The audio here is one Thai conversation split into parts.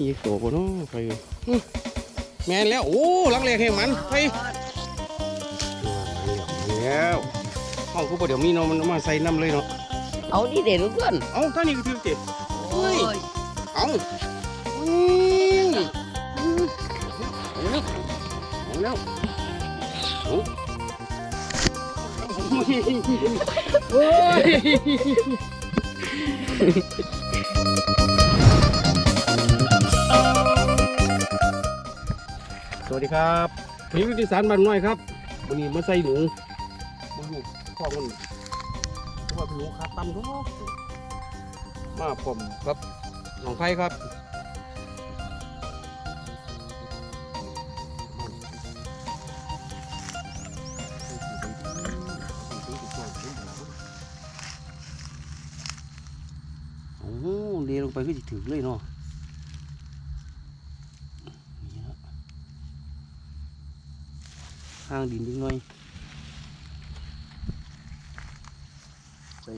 มีโตบ่เนาะไปอื้อแม่นแล้ว โอ้ลังเลให้มันไปมาแล้วห้องกูบ่เดี๋ยวมีเนาะมันเอามาใส่น้ำเลยเนาะ เอาดิเด็ดเพื่อนเอ้าท่านี้ก็ถือติโอ้ย เอ้าอืมอืมเอาแล้วเอาแล้วเอาโอ้ย สวัสดีครับพี่วิทยสารบ้านน้อยครับวันนี้มาใส่หนูมาลูกพ่อมันว่าเป็นหนูขาตั้มทุกมาผมครับหนองไผ่ครับโอ้เลียลงไปก็จะถึงเลยเนาะนี่ฮะ ข้างดินนิดหน่อยใส่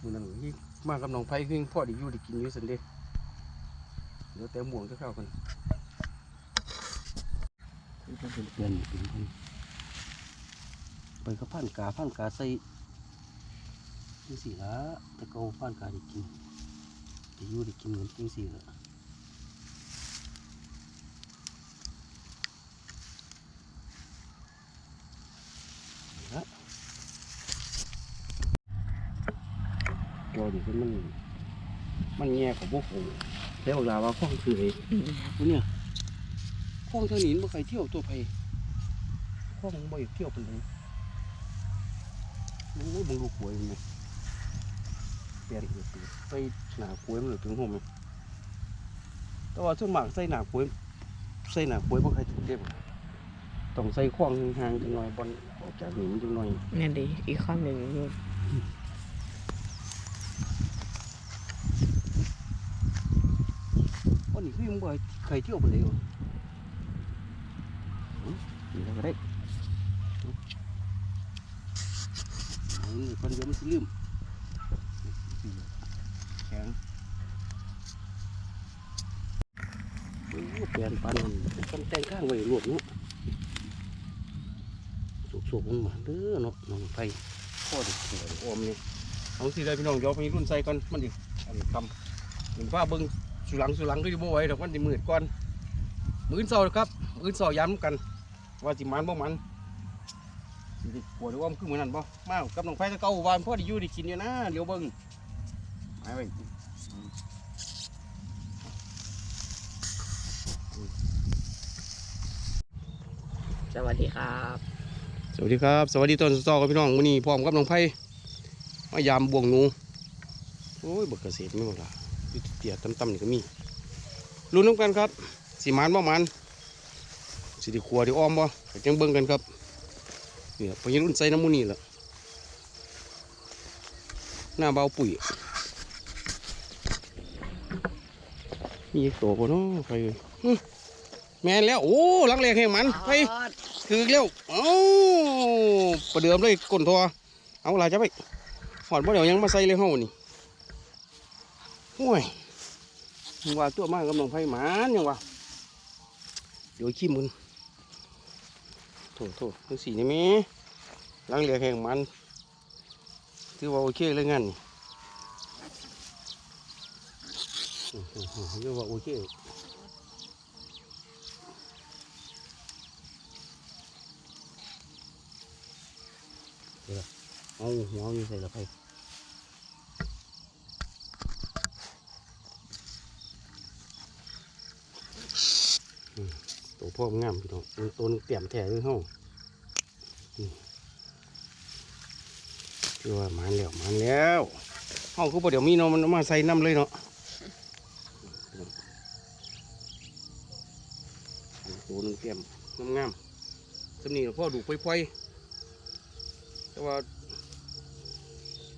มือนั่นที่มากับน้องไผ่ขึ้นพ่อไดีอยู่ไดีกินอยู่สันเดะเดี๋ยวแต่หม่วงจะเข้ากันเป็นเปลี่ยนเป็นคนไปกับพันกาพันกาใส่จังสี่ละแต่ก็พันกาไดีกินไดีอยู่ไดีกินเหมือนจังสี่ละ จอ นี่คือมัน มันแง่ของพวกผมแล้วลาว่าข้องคือไอ้พวกเนี่ยข้องเท่านี้มันใครเที่ยวตัวไปข้องบ่อยากเที่ยวไปเลยโอ้ยมึงดูหวยมันไหมเปลี่ยนอีกปีใส่หนาหวยมันหรือถึงหัวไหมแต่ว่าส่วนมากใส่หนาหวยใส่หนาหวยบ่ใครถูกเก็บต้องใส่ข้องห่างๆจังหน่อยบอลออกจากหนีมันจังหน่อยนี่นดิอีกข้อหนึ่งอยู่ นนี้คือยังบ่เคยเที่ยวไปเลยเหรออืมนี่เราก็ได้อืมนี่คนเดียวมันสิลืมแข็งโอ้เปลี่ยนปันมันต้องแต่งข้างไว้รวบเนาะสุกๆมันมาเด้อเนาะน้องไฟพ่อเด็กสวยออมนี่เอาสิได้พี่น้องเดี๋ยวไปรุ่นใส่ก่อนมันดิอันนี้คำเห็นว่าเบิ่ง สุหลังสุหลังก็อยู่บ่ไหวดอกมันสิมืดก่อนมื้อเช้าครับมื้อเช้าย้ำกัน ว่าสิมันบ่มันสิได้ปวดหรือว่ามันคือเหมือนนั้นบ่มากับน้องไฟตะเก่าวานพ่อได้อยู่ได้กินอยู่นะเดี๋ยวเบิ่งไปไว้สวัสดีครับ สวัสดีครับ สวัสดีตอนเช้าครับพี่น้องมื้อนี้พร้อมกับน้องไฟมายามบ่วงหนูโอ้ยบักเกษตรไม่หมดละ อยู่เตี้ยต่ำๆนี่ก็มีลุ้นน้ำกันครับสิมันบ่มันสิได้ขัวด้อ้อมบ่ไปจังเบิ่งกันครับเนี่ยพยังรุ่นใส่น้ำมูนี่ล่ะหน้าเบาปุ๋ยมีอีกตัวบ่เนาะไปอื้อแม่นแล้ว โอ้ลังเลให้มันไปถือแล้วเอ้าประเดิมเลยก้นทอเอาล่ะจะไปหอดบ่เดี๋ยวยังมาใส่เลยเฮานี่ ห่วยว่าตัวมากกับน้องไผหมานยังวะเดี๋ยวขี้มึนโถโถทั้งสี่นี่มีล้างเหลือแห่งมันถือว่าโอเคเลยงั้นนี่อื้อหือหือถือว่าโอเคเอาหัวนี่ใส่ละไผ่อืมตัว พ่อมงามพี่น้องมันตัวนึงเตี่ยมแท้เลยเฮาอืมคือว่ามันแล้วมันแล้วเฮาก็บ่เดี๋ยวมีเนาะมันมาใส่น้ำเลยเนาะตัวนึงเตี่ยมงามๆสำนีพ่อดูค่อยๆแต่ว่า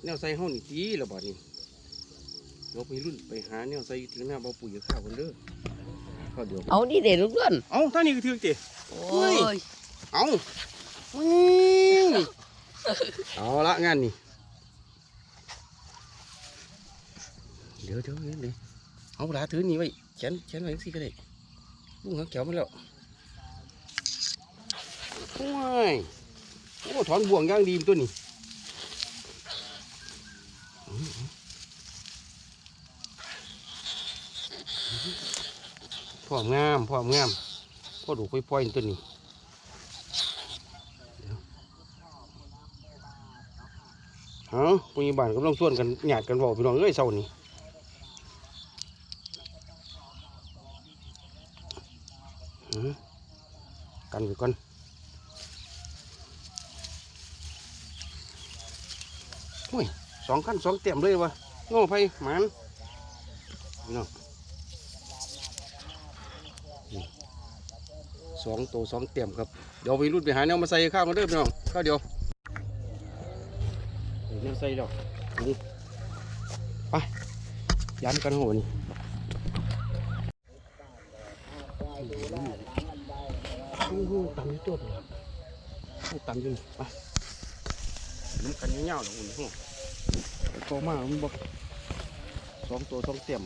แนวใส่ห้องนี่ตีละบาดนี้เราไปรุ่นไปหาแนวใส่ถึงหน้าเบาปุ๋ยข้าวกันเด้อ ข้าวเดียวเอาดิเด็ดเพื่อนเอาท่านี้ก็ถือติโอ้ยเอาอืมเอาละงานนี่เดี๋ยวเดี๋ยวเดี๋ยวเดี๋ยวเอาหลาถือนี่ไว้เขียนเขียนไว้สิก็ได้ลุงหางแก้วมาแล้วโอ้ยโอ้ถอนบ่วงอย่างดีตัวนี้พ ร้อมงามพร้อมงามพ่อดูค่อยปล่อยตัวนี้เดี๋ยวเอาปุญญบานกำลังส่วนกันหยาดกันบอกพี่น้องเอ้ยเศร้านี่อืมกันไปก่อนโอ้ยสองขั้นสองเต็มเลยวะโง่ไฟหมันนี่เนาะ สองตัวสองเต็มครับ เดี๋ยวไปรุ่นไปหาแนวมาใส่ข้าวมาเด้อพี่น้องข้าวเดียวนี่แนวใส่ดอกนี่ไปย้ำกันหัวนี่อู้หูตำอยู่ตัวเดียวอู้ตำอยู่นี่ไปน้ำกันเงี้ยวๆหรอกคุณหูโตมามันบอกสองตัวสองเต็ม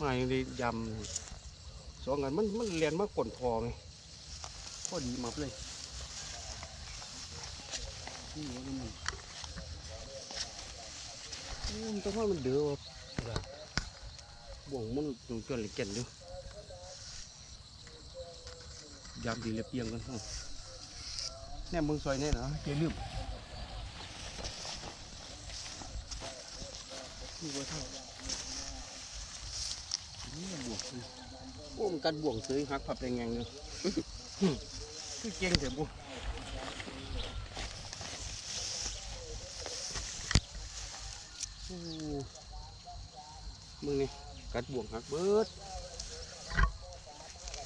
มาอย่างนี้ยำสองกันมันมันเรียนมากกลนทอไงพอดีมาเลยนี่ว่ามันต้องว่ามันเดือดว่ะบ่วงมันตรงจนเลยเก่นอยู่ยามดีเลยเปียงกันห้องแน่มึงซอยแน่นะเจลืมนี่ว่าเท่านี่บวกเลย โอ้มันกัดบ่วงซื้อหักผับแรงงเลยคือเก่งเถอะบุโอ้มึงนี่กัดบ่วงหักเบิด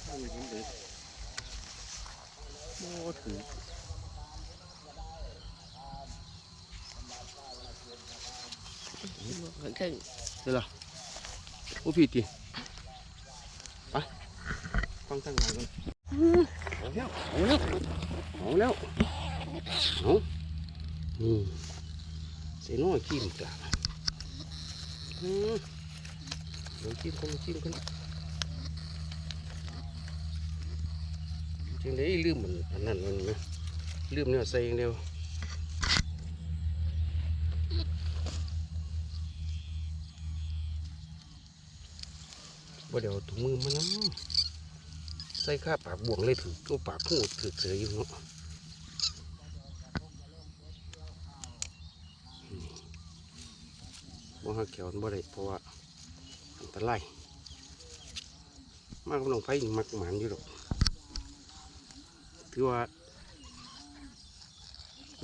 ไม่เห็นเลยโม่ถือครึ่งเดี๋ยวล่ะโอ้พี่ตีไป ฟังทางงานกันเอาแล้วเอาแล้วเอาแล้วเอาอืมเสน้อยขี้มกลางอืมเดี๋ยวจิ้มกันจิ้มกันจังได้ลืมมันอันนั้นมันไหมลืมเนี่ยใส่อย่างเดียวว่าเดี๋ยวถุงมือมันน้ำ ใส่ข้าปากบ่วงเลยถือตัวปากหูถือเสืออยู่เนาะบ่หักแขวมันบ่ได้เพราะว่าอันตรายมากกับน้องไผ่มักหมานอยู่หรอกถือว่า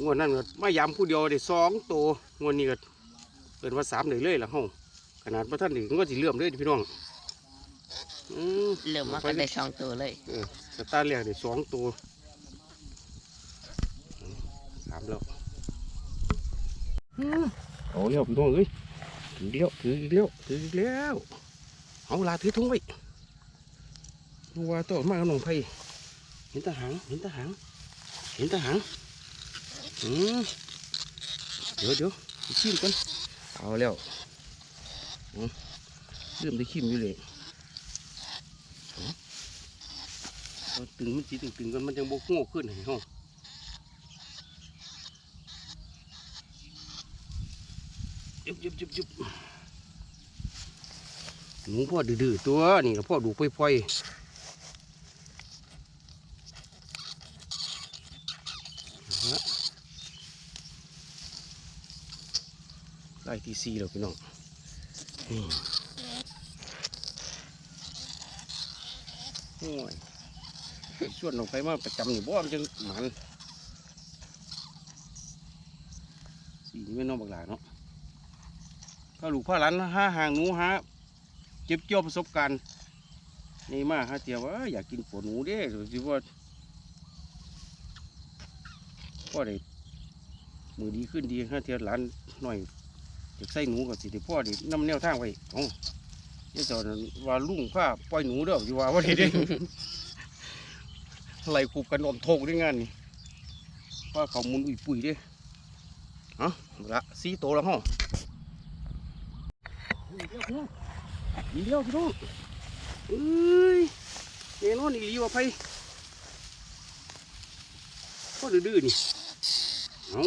งวดนั้นก็มายำผู้เดียวได้สองตัวงวดนี้ก็เกินว่าสามเลยเลยละห้องขนาดพระท่านถึงก็สิเลื่อมเลยพี่น้อง อืมเริ่มมากันได้สองตัวเลยเออสตาร์ทแรกได้สองตัวสามแล้วอืมเอาเร็วพี่น้องเอ้ยถืออีกแล้วถืออีกแล้วถืออีกแล้วเอาลาถือทุ่งไว้ดูว่าตัวมากบน้องไผ่เห็นตาหางเห็นตาหางเห็นตาหางอืมเดี๋ยวเดี๋ยวไปชิมกันเอาแล้วอืมเริ่มได้ชิมอยู่เลยเอา ตึงมันสีตึงๆกันมันยังโบกโง่ขึ้นให้ห้องยุบยุบยุบยุบหนูพ่อดื้อตัวนี่พ่อดูพ่อยๆเอาละไล่ที่สี่แล้วพี่น้องอื โอ้ยส่วนลงไปมาประจำนี่บ่มันจังหมันสีนี่ไม่นอกบักหลาเนาะก็ลูกพ่อหลานห้าห่างหนูหาเจ็บเจียวประสบการณ์นี่มาหาเตียวว่าอยากกินปวดหนูเด้สิว่าพ่อได้มือดีขึ้นดีฮะเทียหลานหน่อยอยากใส่หนูก็สิได้พ่อได้น้ำแนวทางไว้อ๋อ นี่ตอนนั้นว่าลุงข้าปล่อยหนูเด้อสิว่าว่าได้เด้ไหลคูบกันอมโทกด้วยงานนี่ว่าเขามุนอุยปุ๋ยเด้เอาละสีโตแล้วห้องอีเดียวพี่น้องเอ้ยแน่นอนอีหลีว่าไปก็ดื้อๆนี่เอา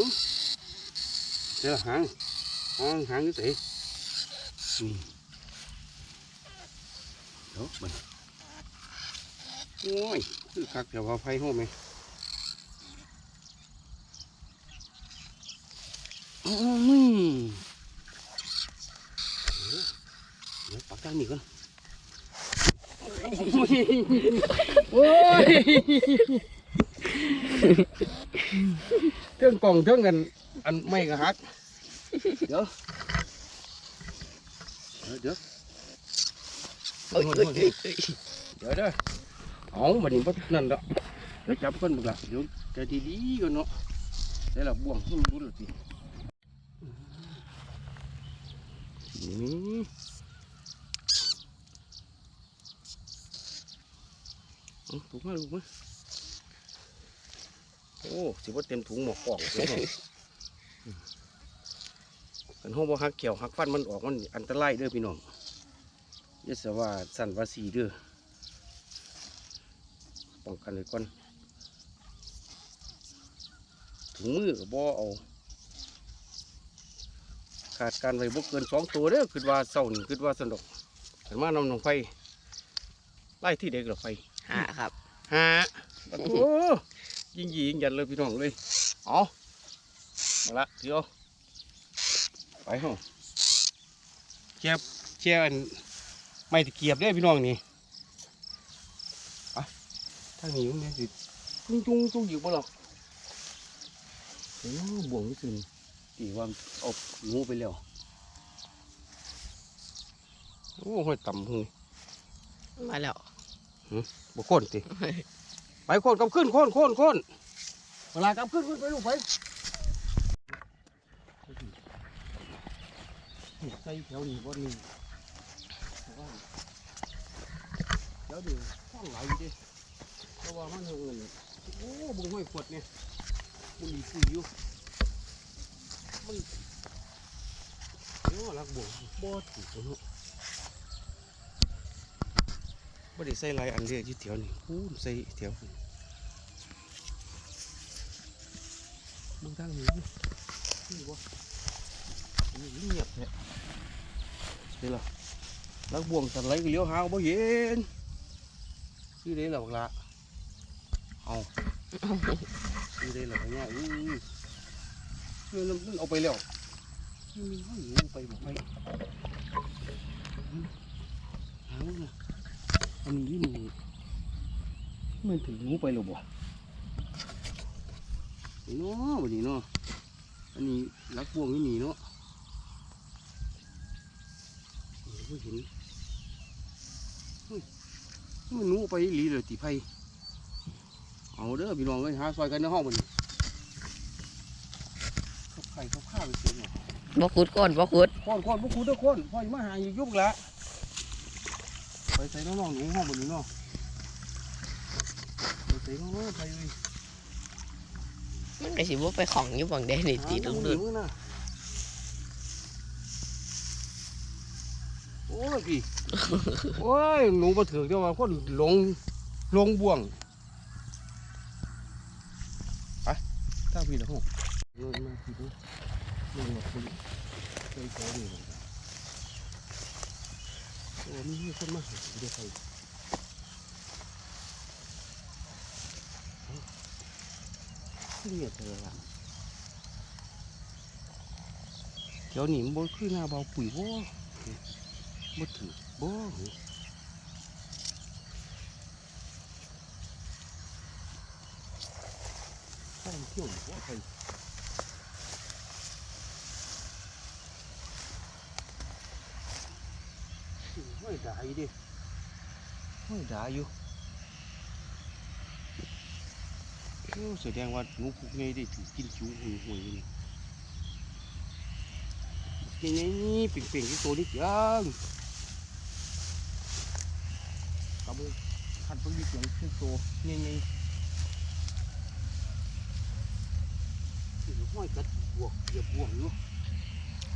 เจ้าหางหางหางก็เตะนี่ เดี๋ยวมันโอ้ยคือคักเดี๋ยวว่าไฟห้องไหมอืมเดี๋ยวเดี๋ยวปักทางนี้ก่อนโอ้ยเทิงกล่องเทิงกัน อันไม่ก็หักเดี๋ยวเดี๋ยว เดี๋ยวโอ้ยโอ้ยโอ้ยโอ้ยเดี๋ยวเด้อเอาบัดนี้บ่นั่นดอกเดี๋ยวจับก่อนบักละเดี๋ยวจะดีๆก่อนเนาะได้ละบ่วงให้มันรู้และสินี่ถูกมาลูกมาโอ้สิบ่าเต็มถุงหมอกกล่องเลยเนาะกันห้องบ่หักเขียวหักฟันมันออกมันอันตรายเด้อพี่น้อง ย่าเสียว่าสั่นว่าสีเด้อป้องกันไว้ก่อนถุงมือกับบ่เอาขาดการไว้บ่เกินสองตัวเด้อคือว่าเศร้านี่คือว่าสนุกขันมานำหนองไฟไล่ที่เด็กหรอไฟหาครับฮะโอ้ยิงยิงยันเลยพี่น้องเลยเอามาละเดี๋ยวไปห้องเชียบเชียบอัน ไม่ตะเกียบได้อพี่น้องนี่ทางนี้มันเนี่ยสิจุ้งจุ้งจุ้งอยู่บ่หรอกเอ้ยบ่วงนี่สิตีว่าเอางูไปแล้วโอ้ห้อยต่ำหึงมาแล้วบ่โคนติไปโคนกลับขึ้นโคนโคนโคนเวลากลับขึ้นขึ้นไปลูกไปใส่แถวนี้บ่นี่ แถวนี้ข้างไหลดิเพราะว่ามันเงินโอ้บุ้งห้อยขวดเนี่ยมันมีปุ๋ยอยู่มันเนาะรักบ่วงบ่ถูกเนาะบ่ได้ใส่หลายอันเดียวอยู่แถวนี้พูนใส่แถวนี้เบางทางนี้นี่บ่นนี้เงียบแท้ใช่ล่ะรั ลักบ่วงสันไหลก็เลี้ยวหาก็บ่เห็นคือได้หรอกละเอาดูได้หรอกเนี่ยอู้เพื่อนมันเอาไปแล้วมันมีห้องอยู่ไปบอกไปหาว่าอันนี้มันมันถึงงูไปหรือบ่เนาะวันนี้เนาะอันนี้รักพวงนี่หนีเนาะเฮ้ยเห็น มันหนูไปอีหลีเลยตีไผ่เอาเด้อพี่น้องเลยหาซอยกันในห้องมันขับไข่ขับข้าวไปเสียหน่อยบ่ขุดก้นบ่ขุดค้อนค้อนพวกคุณเด้อค้อนพ่ออย่ามาหาอยู่ยุบละไปใส่น้องๆหนูห้องบนนี้เนาะไปใส่น้องๆไปเลยมันก็สิบ่ไปของอยู่บังเดนี่ตีลุงหดุนนูนะโอ้ย พี่ โอ้ยหนูมาถือเดี๋ยวว่าคนหลงหลงบ่วงไปถ้าพี่นะห้องเงินมาพี่ดูเงินมาพี่เคยขอนี่เลยโอ้มีมีคนมาหาเดี๋ยวใครเนี่ยเธอละเดี๋ยวนี้มันบ่คือหน้าเบาปุ๋ยบ่ บ่ถือบ่ใช่เที่ยวหรือว่าใครห้อยด่าอยู่ดิห้อยด่าอยู่โอ้แสดงว่าหนูพวกนี้ได้ถือกินคิ้วหวยหวยนี่นี่นี่เป่งๆที่ตัวนี้จัง กระบุขันเพิ่งมีเสียงขึ้นตัวนี่นี่ห้อยกัดบวกเหยียบบวกอยู่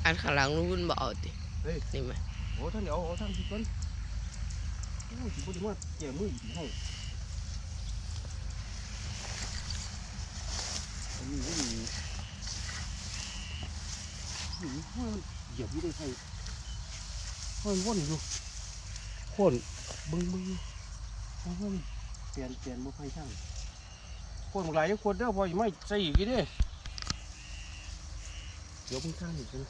อันข้างหลังลุงดุนบ่เอาติเฮ้ยนี่ไหมโอ้ท่านเดี๋ยวเอาท่านสิก่อนโอ้สิบ่ได้มาแก่มืออีกให้อันนี้ก็มีนี่ห้อยมันเหยียบอยู่ได้ไผห้อยมันวนอยู่โคนเบิ่งบิ่งห้อยมันเปลี่ยนเปลี่ยนบ่ไผทางคนบักหลายจังคนเด้อบ่สิไม่ใส่อีกอีเด้เดี๋ยวเพิ่งทางอีกนะ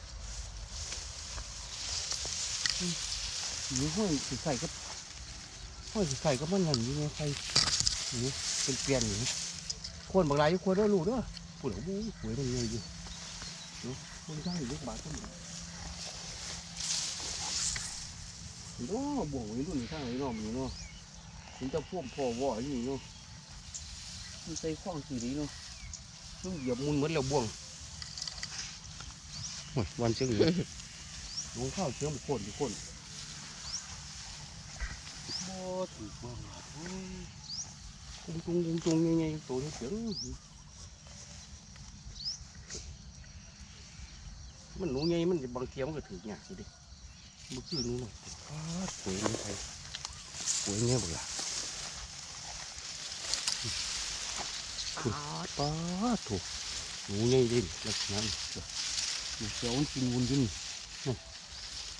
นี่ห้อยสิใส่ก็ห้อยสิใส่ก็มันเงินอยู่ไงใครนี่เป็นเปลี่ยนอย่างนี้คนบางรายยู่คนเด้อลูกเด้อปวดหัวหวยมันเงยอยู่เนาะคนข้างอยู่ลูกบาทก็มี โอ้บ่วงไว้รุ่นข้างไอ้น้องมันเนาะถึงจะพ่วงพ่อว่ออยู่นี่เนาะมันใส่ข้องสีนี้เนาะต้องเหยียบมุนเหมือนเราบ่วงโอ้ยวันเชียงเหนือลงข้าวเชียงบุคคลทุกคนบ่ถูกบ่หลาดโอ้ยกุ้งกุ้งกุ้งกุ้งยังไงตัวนี้เสียงมันหนูไงมันบางเทียมันก็ถือยากสิเดิ มันคือหนูหน่อยป้าดสวยนี่ไทยสวยเนี่ยบ่ล่ะอ๋อป้าดถูกหนูไงเดิลักษณะนี้เด้อหนูเสียวมันกินวุ้นอยินนี่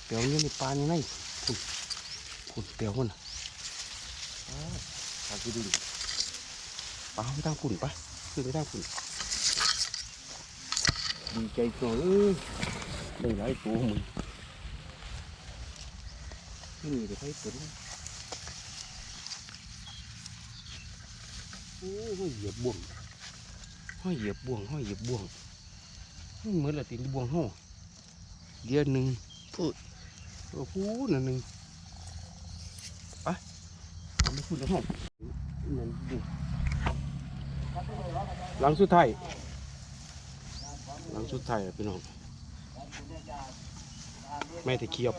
เปียวเนี่ยในปลาในในคุณคุณเปียวมันน่ะปลาคือดูดิปลาไม่ตั้งฝุ่นปะคือไม่ตั้งฝุ่นดีใจตัวเอ้ยได้หลายตัวมึง ที่นี่เดี๋ยวให้ตัวนี้โอ้ห้อยเหยียบบ่วงห้อยเหยียบบ่วงห้อยเหยียบบ่วงเหมือนละตินบ่วงห้อเดียวหนึ่งพูดโอ้โหนั่นหนึ่งไปเอาไม่พูดแล้วห้องนั่นดิหลังสุดท้ายหลังสุดท้ายพี่น้องไม่ตะเคียบ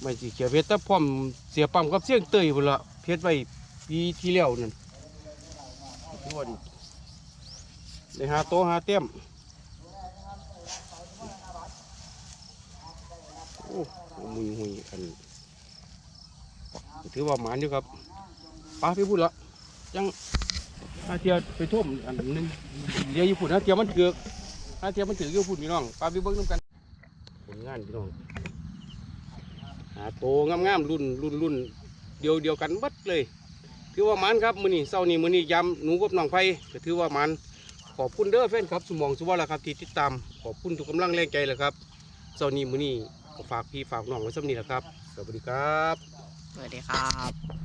ไม่ตะเคียบเพชรแต่พร้อมเสียปั๊มกับเสียงเตยพุ่นละเพชรไว้ปีที่แล้วนั่นทุกคนได้หาโตหาเต็มโอ้มุยหุยอันถือว่าหมานอยู่ครับปลาไปพูดละจังอาเทียไปท่วมอันนึงเดี๋ยวอยู่พุ่นอาเทียมันถือกอาเทียมันถือกอยู่พุ่นพี่น้องปลาไปเบิ้งน้ำกันผลงานพี่น้อง หาโตงามๆรุ่นรุ่นรุ่นเดียวเดียวกันบัดเลย ถือว่ามันครับมือนี้เช้านี้มือนี้ยำหนูกับน้องไฟก็ถือว่ามันขอบคุณเด้อแฟนครับสมองสุวรรณครับที่ติดตามขอบคุณทุกกำลังแรงใจเลยครับเช้านี้มือนี้ฝากพี่ฝากน้องไว้สักนิดละครับ สวัสดีครับสวัสดีครับ